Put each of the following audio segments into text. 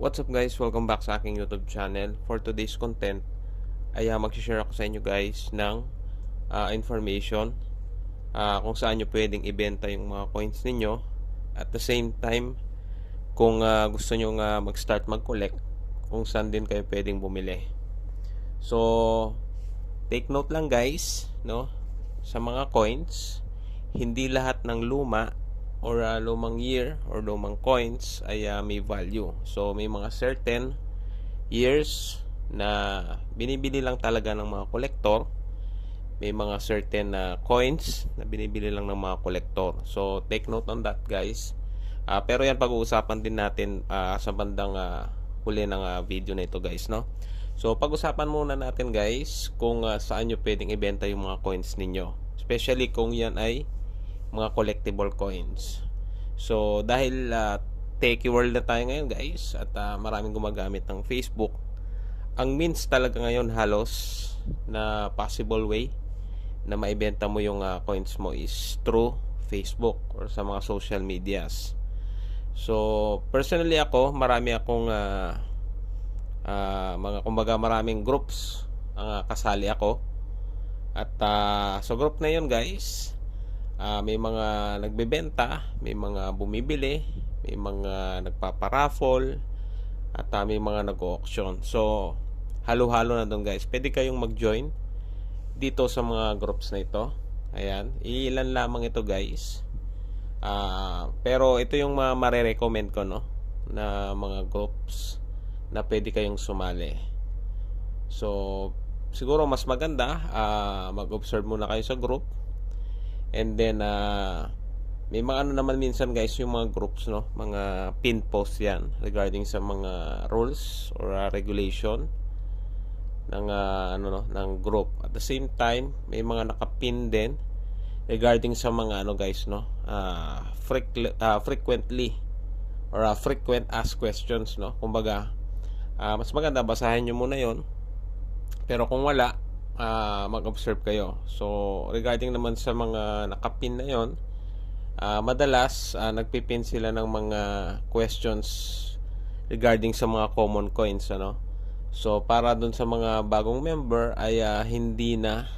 What's up guys? Welcome back sa aking YouTube channel. For today's content ay uh, mag-share ako sa inyo guys ng uh, information uh, kung saan nyo pwedeng ibenta yung mga coins ninyo. At the same time, kung uh, gusto nyo uh, mag-start mag-collect, kung saan din kayo pwedeng bumili. So, take note lang guys, no? Sa mga coins, hindi lahat ng luma or uh, lumang year or lumang coins ay uh, may value. So may mga certain years na binibili lang talaga ng mga kolektor. May mga certain uh, coins na binibili lang ng mga kolektor. So take note on that guys. Uh, pero yan pag-uusapan din natin uh, sa bandang uh, huli ng uh, video na ito guys no. So pag-usapan muna natin guys kung uh, saan nyo pwedeng ibenta yung mga coins ninyo. Especially kung yan ay mga collectible coins. So, dahil uh, techie world na tayo ngayon guys at uh, maraming gumagamit ng Facebook, ang means talaga ngayon halos na possible way na maibenta mo yung uh, coins mo is through Facebook or sa mga social medias. So, personally ako, marami akong uh, uh, mga kumbaga maraming groups ang uh, kasali ako. At uh, sa group na yun guys, uh, may mga nagbebenta, may mga bumibili, may mga nagpaparaffle, at uh, may mga nag-auction. So, halo-halo na doon guys. Pwede kayong mag-join dito sa mga groups na ito. Ayan, ilan lamang ito guys. Uh, pero ito yung mga mare-recommend ko no na mga groups na pwede kayong sumali. So, siguro mas maganda uh, mag-observe muna kayo sa group And then, uh, may mga ano naman minsan guys, yung mga groups, no? Mga pin post yan regarding sa mga rules or uh, regulation ng uh, ano no? Ng group. At the same time may mga nakapin din regarding sa mga ano guys no? Uh, frequ- uh, frequently or uh, frequent ask questions no? Kumbaga uh, mas maganda basahin niyo muna yon pero kung wala uh, mag-observe kayo. So, regarding naman sa mga nakapin na yon, uh, madalas uh, nagpipin sila ng mga questions regarding sa mga common coins ano. So, para dun sa mga bagong member ay uh, hindi na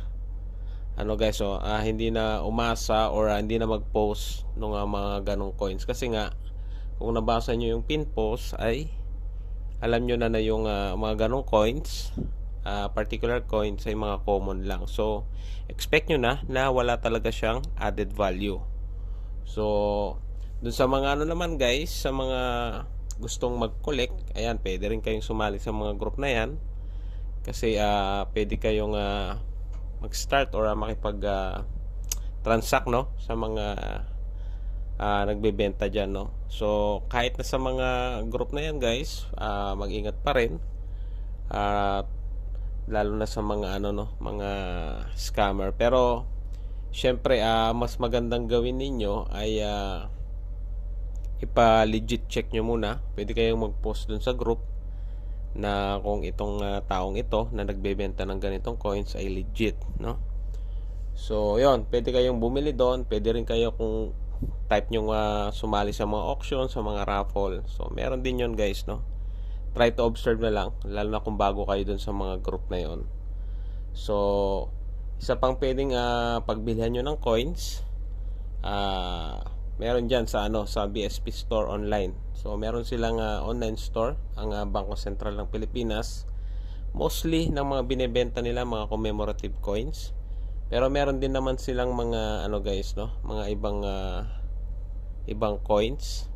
ano guys, so, uh, hindi na umasa or uh, hindi na mag-post ng uh, mga ganong coins kasi nga kung nabasa nyo yung pin post ay alam nyo na na yung uh, mga ganong coins uh, particular coins ay mga common lang. So, expect nyo na na wala talaga siyang added value. So, dun sa mga ano naman guys, sa mga gustong mag-collect, ayan, pwede rin kayong sumali sa mga group na yan. Kasi uh, pwede kayong uh, mag-start or uh, makipag uh, transact no sa mga uh, nagbebenta diyan no. So kahit na sa mga group na yan guys, uh, mag-ingat pa rin. Uh, lalo na sa mga ano no, mga scammer. Pero syempre uh, mas magandang gawin ninyo ay uh, ipa-legit check nyo muna. Pwede kayong mag-post dun sa group na kung itong uh, taong ito na nagbebenta ng ganitong coins ay legit, no? So, yon pwede kayong bumili doon, pwede rin kayo kung type nyo uh, sumali sa mga auction, sa mga raffle. So, meron din yon guys, no? Try to observe na lang lalo na kung bago kayo dun sa mga group na yon so isa pang pwedeng uh, pagbilhan nyo ng coins uh, meron dyan sa ano sa BSP store online. So meron silang uh, online store ang uh, Bangko Sentral ng Pilipinas. Mostly ng mga binebenta nila mga commemorative coins. Pero meron din naman silang mga ano guys no mga ibang uh, ibang coins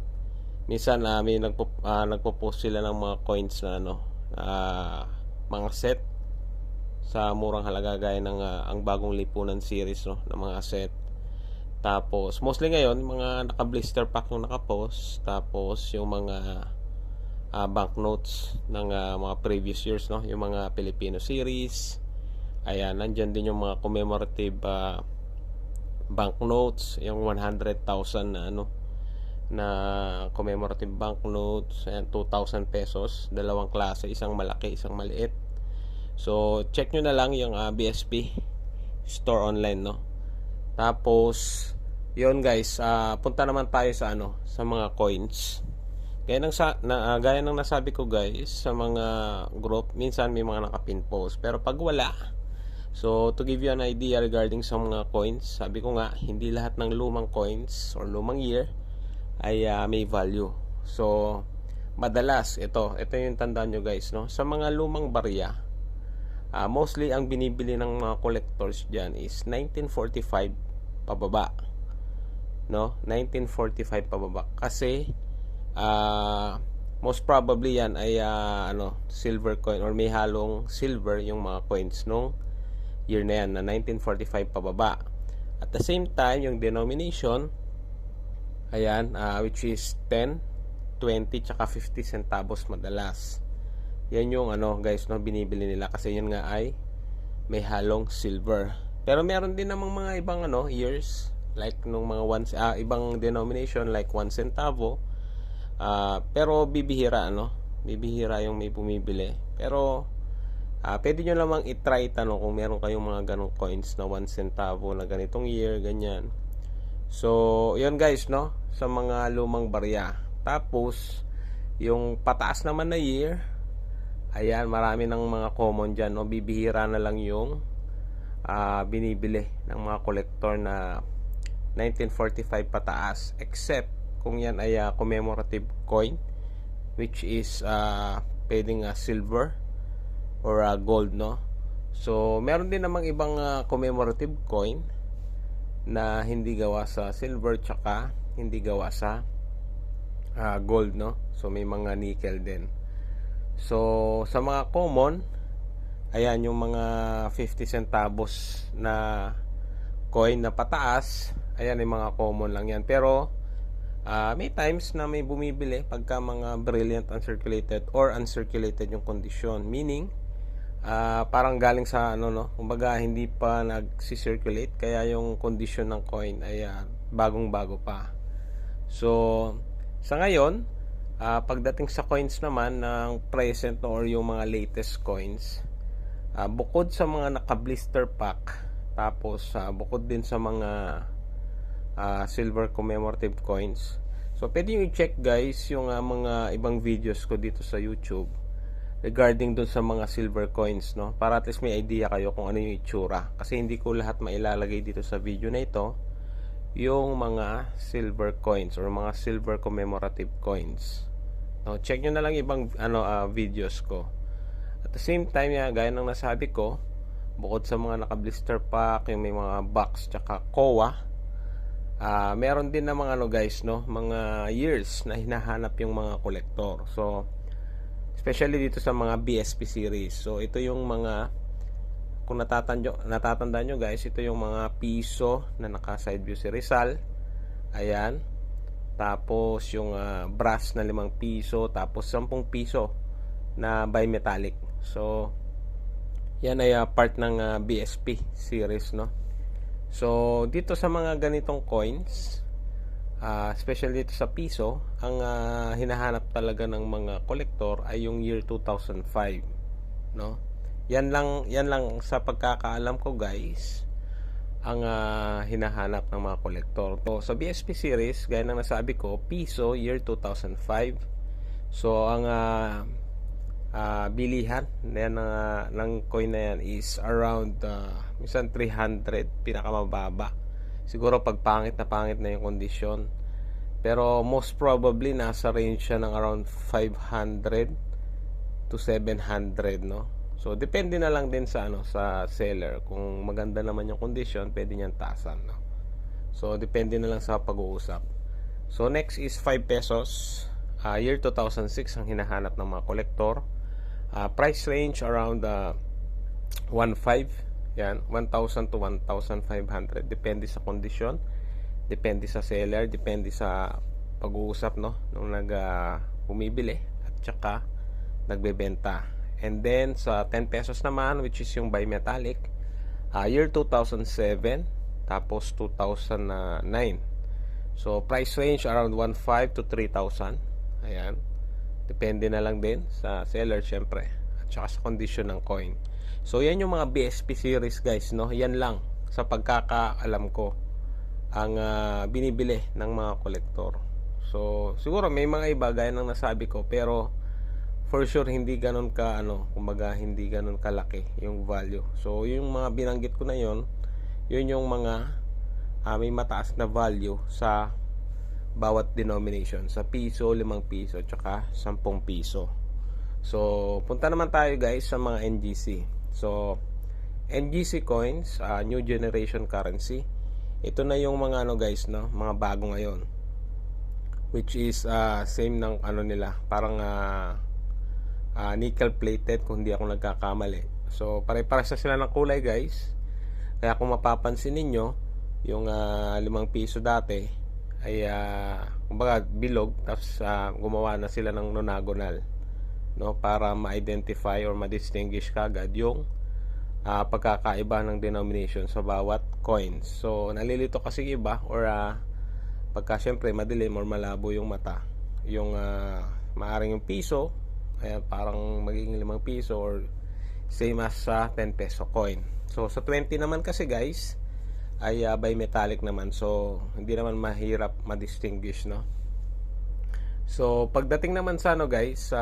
minsan uh, may nagpo, uh, nagpo-post sila ng mga coins na ano uh, mga set sa murang halaga gaya ng uh, ang bagong lipunan series no ng mga set. Tapos mostly ngayon mga naka blister pack yung naka-post. Tapos yung mga uh, banknotes ng uh, mga previous years no yung mga Filipino series. Ayan nandiyan din yung mga commemorative uh, banknotes yung 100,000 na ano na commemorative banknotes and 2,000 pesos dalawang klase isang malaki isang maliit. So check nyo na lang yung uh, ah, BSP store online no? Tapos yon guys uh, punta naman tayo sa ano sa mga coins. Gaya ng, sa, na, ah, gaya ng nasabi ko guys sa mga group, minsan may mga nakapin post. Pero pag wala, so to give you an idea regarding sa mga coins, sabi ko nga, hindi lahat ng lumang coins or lumang year ay ah, may value. So, madalas, ito, ito yung tandaan nyo guys, no? Sa mga lumang barya, ah, mostly ang binibili ng mga collectors dyan is 1945 pababa. No? 1945 pababa. Kasi, ah most probably yan ay ah, ano silver coin or may halong silver yung mga coins nung year na yan na 1945 pababa at the same time yung denomination ayan ah, which is 10 20 tsaka 50 centavos madalas. Yan yung ano guys no binibili nila. Kasi yun nga ay may halong silver. Pero meron din namang mga ibang ano years. Like nung mga one, ah, ibang denomination like 1 centavo. Ah, pero bibihira ano, bibihira yung may bumibili. Pero ah pwede nyo lamang i-try tanong kung meron kayong mga ganong coins na 1 centavo na ganitong year, ganyan. So, yun guys, no? Sa mga lumang barya. Tapos, yung pataas naman na year, ayan, marami ng mga common dyan, no? Bibihira na lang yung ah binibili ng mga collector na 1945 pataas. Except, kung yan ay ah, commemorative coin which is uh, pwedeng ah, silver or ah, gold no so meron din namang ibang ah, commemorative coin na hindi gawa sa silver tsaka hindi gawa sa ah, gold no? So may mga nickel din. So sa mga common ayan yung mga 50 centavos na coin na pataas. Ayan yung mga common lang yan. Pero Uh, may times na may bumibili pagka mga brilliant uncirculated or uncirculated yung kondisyon. Meaning, uh, parang galing sa ano no, kumbaga hindi pa nagsi-circulate kaya yung kondisyon ng coin ay uh, bagong-bago pa. So, sa ngayon, uh, pagdating sa coins naman ng present or yung mga latest coins, uh, bukod sa mga naka-blister pack, tapos uh, bukod din sa mga uh, silver commemorative coins. So, pwede nyo i-check guys yung uh, mga ibang videos ko dito sa YouTube regarding dun sa mga silver coins, no? Para at least may idea kayo kung ano yung itsura. Kasi hindi ko lahat mailalagay dito sa video na ito yung mga silver coins or mga silver commemorative coins. No, check nyo na lang ibang ano uh, videos ko. At the same time, ya, gaya ng nasabi ko, bukod sa mga naka-blister pack, yung may mga box tsaka kowa, uh, meron din na mga ano guys no mga years na hinahanap yung mga kolektor so especially dito sa mga BSP series. So ito yung mga kung natatandyo, natatandaan nyo guys ito yung mga piso na naka side view si Rizal. Ayan. Tapos yung uh, brass na 5 piso tapos 10 piso na bimetallic so yan ay uh, part ng uh, BSP series no? So, dito sa mga ganitong coins, uh, especially dito sa piso, ang uh, hinahanap talaga ng mga kolektor ay yung year 2005, no? Yan lang, yan lang sa pagkakaalam ko, guys, ang uh, hinahanap ng mga kolektor. So, sa BSP series, gaya ng nasabi ko, piso year 2005. So, ang uh, uh, bilihan yan, uh, ng coin na yan is around uh, minsan 300 pinakamababa siguro pag pangit na pangit na yung kondisyon. Pero most probably nasa range siya ng around 500 to 700 no? So depende na lang din sa ano sa seller. Kung maganda naman yung condition pwede niyan tasan no? So depende na lang sa pag-uusap. So next is 5 pesos. Uh, year 2006 ang hinahanap ng mga kolektor. Uh, price range around uh, 1.5 yan 1,000 to 1,500 depende sa kondisyon depende sa seller depende sa pag-uusap no nung nag uh, bumibili at saka nagbebenta. And then sa 10 pesos naman which is yung bimetallic uh, year 2007 tapos 2009 so price range around 1.5 to 3,000 ayan Depende na lang din sa seller syempre at saka sa condition ng coin. So yan yung mga BSP series guys no. Yan lang sa pagkakaalam ko ang uh, binibili ng mga kolektor. So, siguro may mga iba gaya ng nasabi ko, pero for sure hindi ganun ka ano, kumbaga hindi ganun kalaki yung value. So, yung mga binanggit ko na yon, yun yung mga ah, may mataas na value sa bawat denomination sa piso, 5 piso, tsaka 10 piso. So, punta naman tayo guys sa mga NGC. So, NGC coins, ah, new generation currency. Ito na yung mga ano guys, no, mga bago ngayon. Which is ah, same ng ano nila, parang ah, ah, nickel plated kung hindi ako nagkakamali. So, pare-pares sila ng kulay guys. Kaya kung mapapansin ninyo, yung ah, limang piso dati ay ah, kumbaga bilog tapos ah, gumawa na sila ng nonagonal no para ma-identify or ma-distinguish kagad yung ah, pagkakaiba ng denomination sa bawat coins. So nalilito kasi iba or ah, pagka syempre madilim or malabo yung mata, yung ah, maaring yung piso ay parang magiging limang piso or same as sa 10 peso coin. So sa 20 naman kasi guys, ay uh, bimetallic naman so hindi naman mahirap ma-distinguish no so pagdating naman sa ano guys sa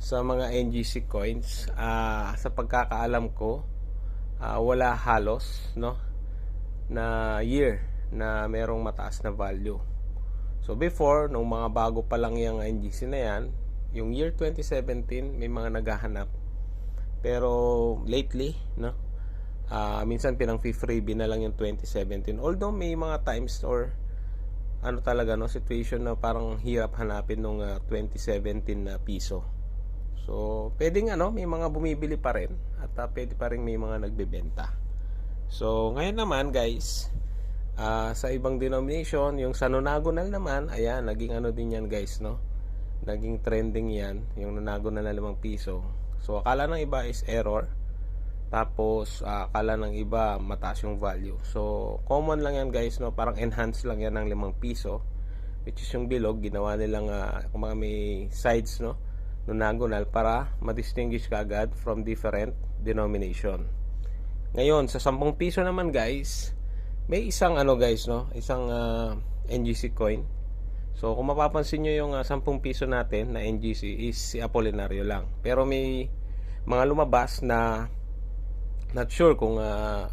sa mga NGC coins ah sa pagkakaalam ko ah, wala halos no na year na merong mataas na value so before nung mga bago pa lang yung NGC na yan yung year 2017 may mga naghahanap pero lately no Ah, minsan pinang freebie na lang yung 2017. Although may mga times or ano talaga no situation na parang hirap hanapin nung ah, 2017 na piso. So, pwedeng ano, may mga bumibili pa rin at ah, pwede pa rin may mga nagbebenta. So, ngayon naman guys, ah, sa ibang denomination, yung sa nonagonal naman, ayan, naging ano din yan guys, no? Naging trending yan, yung nonagonal na 5 piso. So, akala ng iba is error tapos uh, akala ng iba mataas yung value. So common lang yan guys no, parang enhance lang yan ng 5 piso which is yung bilog ginawa nilang uh, kung mga may sides no nonagonal para ma-distinguish ka agad from different denomination. Ngayon sa 10 piso naman guys, may isang ano guys no, isang uh, NGC coin. So kung mapapansin niyo yung uh, 10 piso natin na NGC is si Apolinario lang. Pero may mga lumabas na not sure kung uh,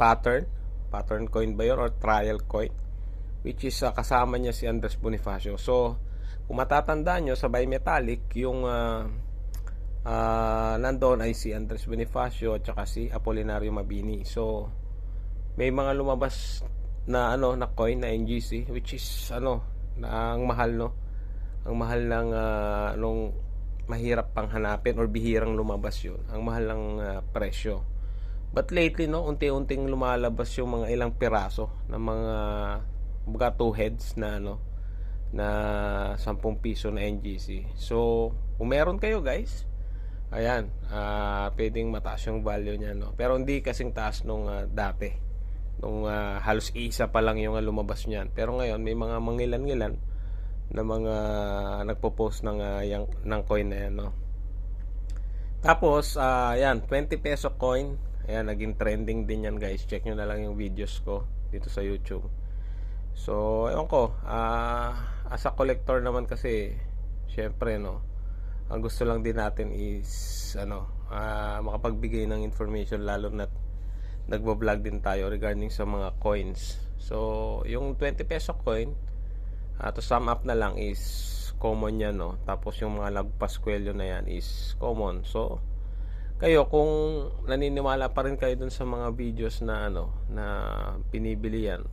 pattern pattern coin ba yun or trial coin which is uh, kasama niya si Andres Bonifacio so kung matatandaan nyo sa bimetallic yung uh, uh, nandoon ay si Andres Bonifacio at saka si Apolinario Mabini so may mga lumabas na ano na coin na NGC which is ano na ang mahal no ang mahal ng uh, nung mahirap pang hanapin or bihirang lumabas yun. Ang mahal ng uh, presyo. But lately, no, unti-unting lumalabas yung mga ilang piraso ng mga mga two heads na ano na 10 piso na NGC. So, kung meron kayo guys, ayan, uh, pwedeng mataas yung value niya, no. Pero hindi kasing taas nung uh, dati. Nung uh, halos isa pa lang yung uh, lumabas niyan. Pero ngayon, may mga mangilan-ngilan na mga nagpo-post ng uh, yang, ng coin na yan, no. Tapos, uh, yan, 20 peso coin. Ayan, naging trending din yan, guys. Check nyo na lang yung videos ko dito sa YouTube. So, ewan ko, uh, as a collector naman kasi, syempre, no, ang gusto lang din natin is, ano, uh, makapagbigay ng information, lalo na nagbo-vlog din tayo regarding sa mga coins. So, yung 20 peso coin, Uh, to sum up na lang is common yan, no? Tapos yung mga lagpaskwelyo na yan is common. So, kayo kung naniniwala pa rin kayo dun sa mga videos na ano na pinibili yan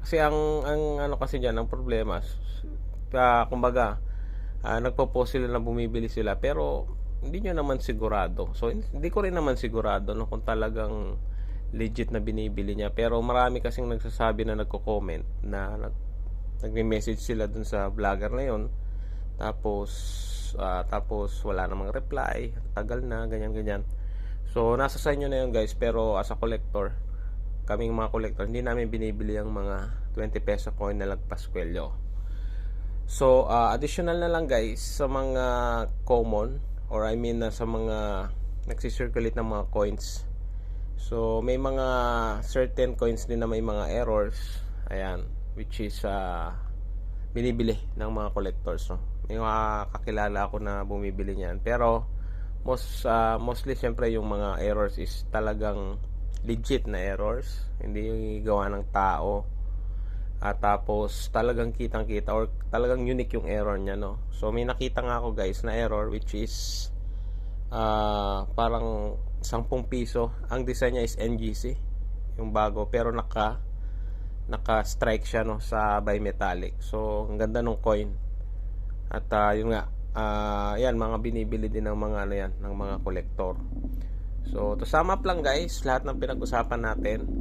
kasi ang ang ano kasi diyan ang problema uh, kumbaga uh, nagpo-post sila na bumibili sila pero hindi nyo naman sigurado. So hindi ko rin naman sigurado no kung talagang legit na binibili niya. Pero marami kasing nagsasabi na nagko-comment na nag nagme-message sila dun sa vlogger na yon tapos uh, tapos wala namang reply tagal na ganyan ganyan. So nasa sa inyo na yun guys pero as a collector kaming mga collector hindi namin binibili ang mga 20 peso coin na lagpaskwelyo so uh, additional na lang guys sa mga common or I mean uh, sa mga nagsisirculate ng mga coins so may mga certain coins din na may mga errors ayan which is ah, binibili ng mga collectors no. May mga kakilala ako na bumibili niyan. Pero most ah, mostly syempre yung mga errors is talagang legit na errors, hindi gawa ng tao. At tapos talagang kitang-kita or talagang unique yung error niya no. So may nakita nga ako guys na error which is ah, parang 10 piso. Ang design niya is NGC, yung bago pero naka naka-strike siya no sa bimetallic. So ang ganda ng coin. At ah, yun nga, ah, yan mga binibili din ng mga ano yan, ng mga kolektor. So to sum up lang guys, lahat ng pinag-usapan natin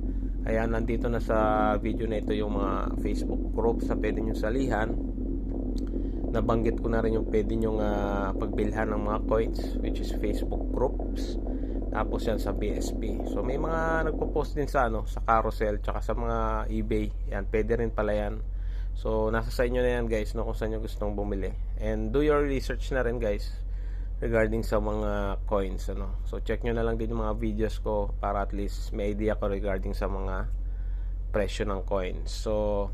Ayan, nandito na sa video na ito yung mga Facebook groups na pwede nyo salihan. Nabanggit ko na rin yung pwede nyo uh, pagbilhan ng mga coins, which is Facebook groups. Tapos yan sa BSP. So may mga nagpo-post din sa ano, sa carousel, tsaka sa mga eBay. Yan, pwede rin pala yan. So nasa sa inyo na yan guys, no, kung saan nyo gustong bumili. And do your research na rin guys regarding sa mga coins ano. So check nyo na lang din yung mga videos ko para at least may idea ko regarding sa mga presyo ng coins. So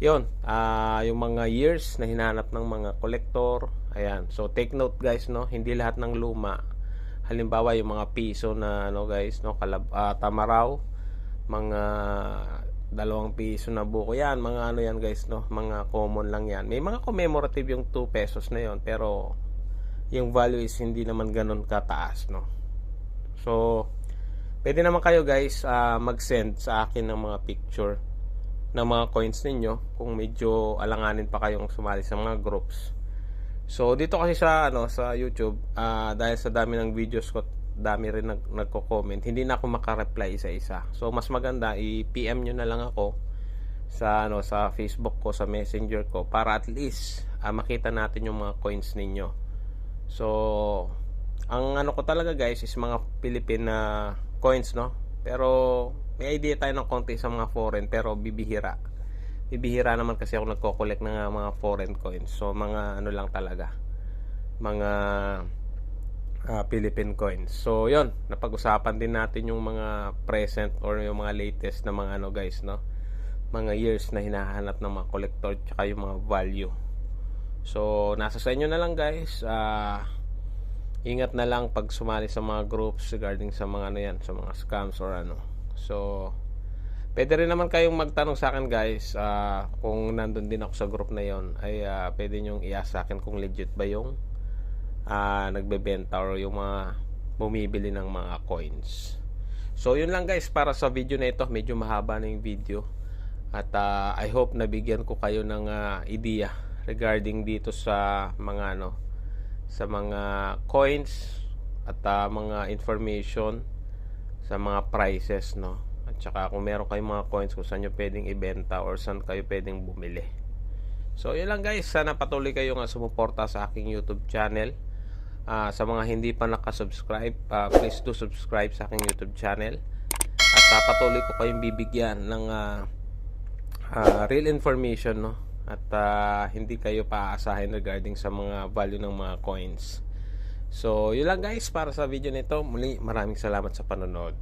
yun, ah yung mga years na hinanap ng mga collector, ayan. So take note guys no, hindi lahat ng luma. Halimbawa yung mga piso na ano guys, no, kalab ah, tamaraw, mga dalawang piso na buko yan, mga ano yan guys no, mga common lang yan. May mga commemorative yung 2 pesos na yon pero yung value is hindi naman ganun kataas no? So pwede naman kayo guys uh, mag-send sa akin ng mga picture ng mga coins ninyo kung medyo alanganin pa kayong sumali sa mga groups. So dito kasi sa ano sa YouTube uh, dahil sa dami ng videos ko dami rin nag, nagko-comment hindi na ako maka-reply isa-isa so mas maganda i-PM nyo na lang ako sa ano sa Facebook ko sa Messenger ko para at least uh, makita natin yung mga coins ninyo So, ang ano ko talaga guys is mga Philippine coins, no? Pero may idea tayo ng konti sa mga foreign pero bibihira. Bibihira naman kasi ako nagko-collect ng mga foreign coins. So, mga ano lang talaga. Mga uh, Philippine coins. So, yon napag-usapan din natin yung mga present or yung mga latest na mga ano guys, no? Mga years na hinahanap ng mga collector tsaka yung mga value. So, nasa sa inyo na lang guys. Uh, ingat na lang pag sumali sa mga groups regarding sa mga ano yan, sa mga scams or ano. So, pwede rin naman kayong magtanong sa akin guys uh, kung nandun din ako sa group na yon ay uh, pwede nyong i-ask sa akin kung legit ba yung uh, nagbebenta or yung mga bumibili ng mga coins. So, yun lang guys para sa video na ito. Medyo mahaba na yung video. At uh, I hope nabigyan ko kayo ng uh, idea regarding dito sa mga ano sa mga coins at uh, mga information sa mga prices no? At saka kung meron kayong mga coins kung saan nyo pwedeng ibenta or saan kayo pwedeng bumili. So yun lang guys. Sana patuloy kayo nga sumuporta sa aking youtube channel. Uh, sa mga hindi pa nakasubscribe uh, please do subscribe sa aking youtube channel. At uh, patuloy ko kayong bibigyan ng uh, uh, real information no at uh, hindi kayo paaasahin regarding sa mga value ng mga coins. So, yun lang guys para sa video nito. Muli, maraming salamat sa panonood.